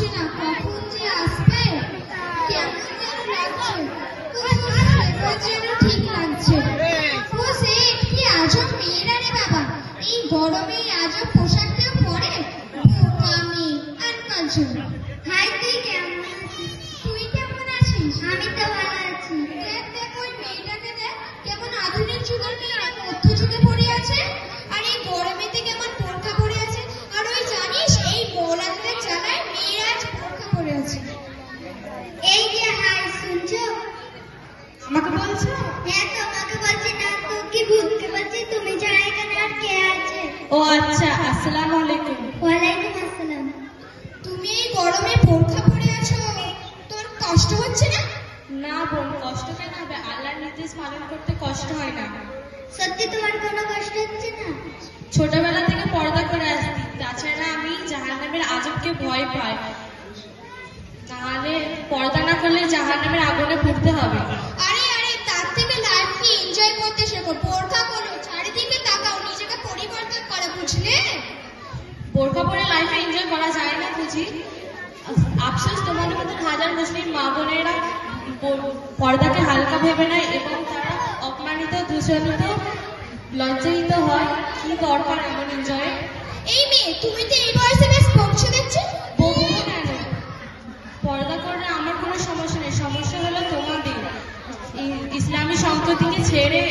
পারছি না কখন যে আসবে কেমন যেন লাগছে ঠিক লাগছে কি আজব মেয়েরা রে বাবা এই গরমে এই আজব পোশাকটা পরে আমি আনকাল হাই তুই কেমন তুই কেমন আছিস? আমি তো ও আচ্ছা আসসালামু আলাইকুম। ওয়ালাইকুম আসসালাম। তুমি এই গরমে বোরখা পরে আছো তোর কষ্ট হচ্ছে না? না বোন কষ্ট কেন হবে? আল্লাহর নির্দেশ পালন করতে কষ্ট হয় না। সত্যি তোমার কোনো কষ্ট হচ্ছে না? ছোটবেলা থেকে পর্দা করে আসছি তাছাড়া আমি জাহান্নামের আজবকে ভয় পাই। তাহলে পর্দা না করলে জাহান্নামের আগুনে পুড়তে হবে। যায় আফসোস তোমাদের মতো হাজার মুসলিম মা বোনেরা পর্দাকে হালকা ভেবে নেয় এবং তারা অপমানিত দূষণিত লজ্জায়িত হয়। কি দরকার এমন এনজয় এই মেয়ে তুমি তো এই বয়সে বেশ বংশ দেখছি? পর্দা করলে আমার কোনো সমস্যা নেই। সমস্যা হলো তোমাদের। ইসলামী সংস্কৃতিকে ছেড়ে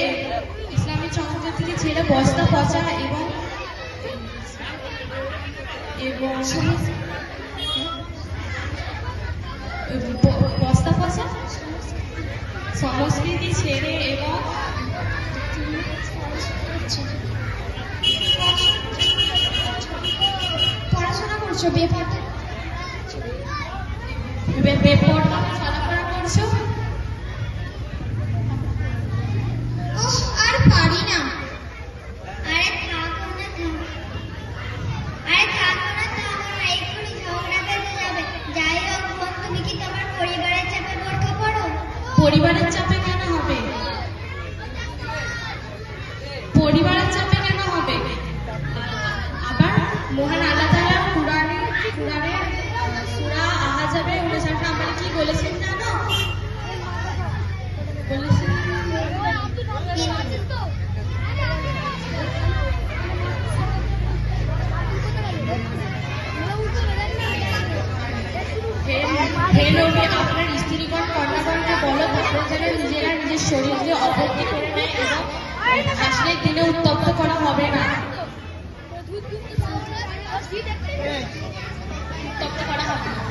ইসলামী সংস্কৃতিকে ছেড়ে বস্তা পচা এবং এবং বস্তা পচা সংস্কৃতি ছেড়ে এবং পড়াশোনা করছ বেপরদা বে- বেপরোয়া চলাফেরা করছ ওহ আর পারি না আরে থাকো না থাকো আরে থাকো না থাকো না এক্ষুনি ঝগড়া বেঁধে যাবে যাই হোক বোন তুমি কি তোমার পরিবারের চাপে বোরখা পড়ো পরিবারের চাপে কেন হবে? পরিবারের চাপে কেন হবে? আবার মহান আল্লাহ তাআলা কুরআনে কুরআনে সূরা আহজাবে 59 নম্বরে কি বলেছেন জানো? হে নবী, আপনার স্ত্রীগণ কন্যাগণকে বলো নিজেরা নিজের শরীরকে অবজ্ঞ করে নেয় এবং আসলের দিনে উত্তপ্ত করা হবে না। উত্তপ্ত করা হবে না।